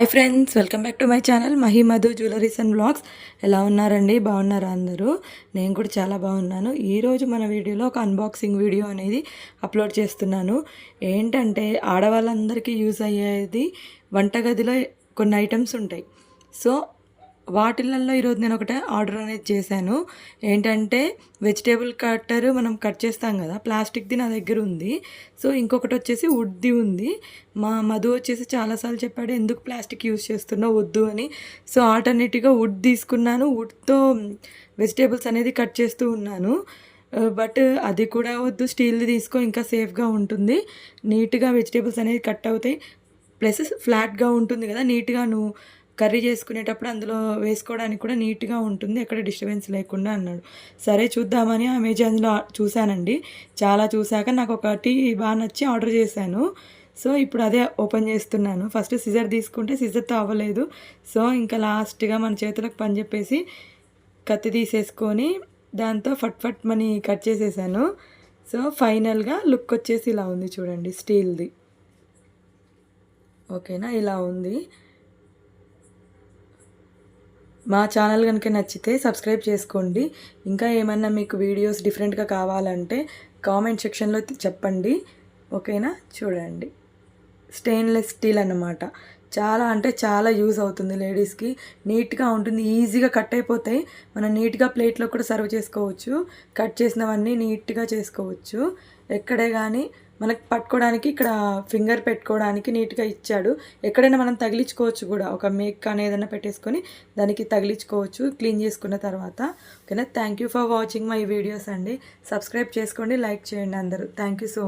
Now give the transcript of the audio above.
Hi friends welcome back to my channel Mahi Madhu jewelleries and blogs ఎలా ఉన్నారండి? బాగున్నారా అందరూ? నేను కూడా చాలా బాగున్నాను. ఈరోజు మన వీడియోలో ఒక అన్బాక్సింగ్ వీడియో అనేది అప్లోడ్ చేస్తున్నాను. ఏంటంటే ఆడవాళ్ళందరికీ యూజ్ అయ్యేది వంటగదిలో కొన్ని ఐటమ్స్ ఉంటాయి. సో వాటిలల్లో ఈరోజు నేను ఒకటే ఆర్డర్ అనేది చేశాను. ఏంటంటే వెజిటేబుల్ కట్టర్ మనం కట్ చేస్తాం కదా ప్లాస్టిక్ది నా దగ్గర ఉంది. సో ఇంకొకటి వచ్చేసి వుడ్ది ఉంది. మా మధు వచ్చేసి చాలాసార్లు చెప్పాడు ఎందుకు ప్లాస్టిక్ యూజ్ చేస్తున్నావు? వద్దు అని. సో ఆల్టర్నేటివ్గా వుడ్ తీసుకున్నాను. వుడ్తో వెజిటేబుల్స్ అనేది కట్ చేస్తూ ఉన్నాను. బట్ అది కూడా వద్దు స్టీల్ది తీసుకో ఇంకా సేఫ్గా ఉంటుంది. నీట్గా వెజిటేబుల్స్ అనేది కట్ అవుతాయి. ప్లస్ ఫ్లాట్గా ఉంటుంది కదా నీట్గా నువ్వు కర్రీ చేసుకునేటప్పుడు అందులో వేసుకోవడానికి కూడా నీట్గా ఉంటుంది ఎక్కడ డిస్టర్బెన్స్ లేకుండా అన్నాడు. సరే చూద్దామని అమెజాన్లో చూశానండి. చాలా చూశాక నాకు ఒకటి బాగా నచ్చి ఆర్డర్ చేశాను. సో ఇప్పుడు అదే ఓపెన్ చేస్తున్నాను. ఫస్ట్ సిజర్ తీసుకుంటే సిజర్తో అవ్వలేదు. సో ఇంకా లాస్ట్గా మన చేతులకు పని చెప్పేసి కత్తి తీసేసుకొని దాంతో ఫట్ ఫట్ మనీ కట్ చేసేసాను. సో ఫైనల్గా లుక్ వచ్చేసి ఇలా ఉంది చూడండి స్టీల్ది. ఓకేనా? ఇలా ఉంది. మా ఛానల్ కనుక నచ్చితే సబ్స్క్రైబ్ చేసుకోండి. ఇంకా ఏమన్నా మీకు వీడియోస్ డిఫరెంట్గా కావాలంటే కామెంట్ సెక్షన్లో చెప్పండి. ఓకేనా? చూడండి. స్టెయిన్లెస్ స్టీల్ అన్నమాట. చాలా అంటే చాలా యూజ్ అవుతుంది లేడీస్కి. నీట్గా ఉంటుంది ఈజీగా కట్ అయిపోతాయి. మనం నీట్గా ప్లేట్లో కూడా సర్వ్ చేసుకోవచ్చు. కట్ చేసినవన్నీ నీట్గా చేసుకోవచ్చు. ఎక్కడే కానీ మనకు పట్టుకోవడానికి ఇక్కడ ఫింగర్ పెట్టుకోవడానికి నీట్గా ఇచ్చాడు. ఎక్కడైనా మనం తగిలించుకోవచ్చు కూడా. ఒక మేక్ కానీ ఏదైనా పెట్టేసుకొని దానికి తగిలించుకోవచ్చు క్లీన్ చేసుకున్న తర్వాత. ఓకేనా? Thank you for watching my videos అండి. సబ్స్క్రైబ్ చేసుకోండి లైక్ చేయండి అందరూ. Thank you so